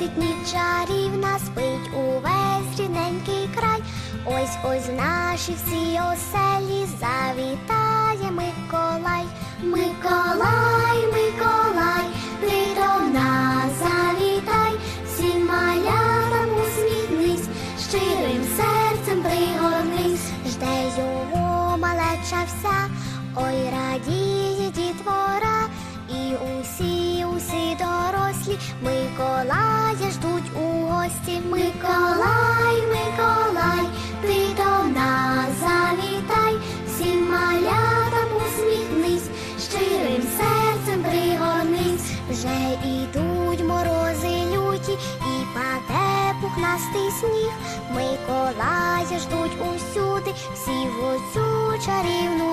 ніч чарівна спить увесь рідненький край. Ось ось в наші всі оселі завітає Миколай. Миколай, Миколай, ти до нас завітай, всім малятам усміхнись, щирим серцем пригорнись, жде його малеча вся, ой радіє дітвора, і усі, усі дорослі у гості. Миколай, Миколай, ти до нас завітай, всім малятам усміхнись, щирим серцем пригорнись, вже ідуть морози люті і паде пухнастий сніг. Миколая ждуть усюди, всі в оцю чарівну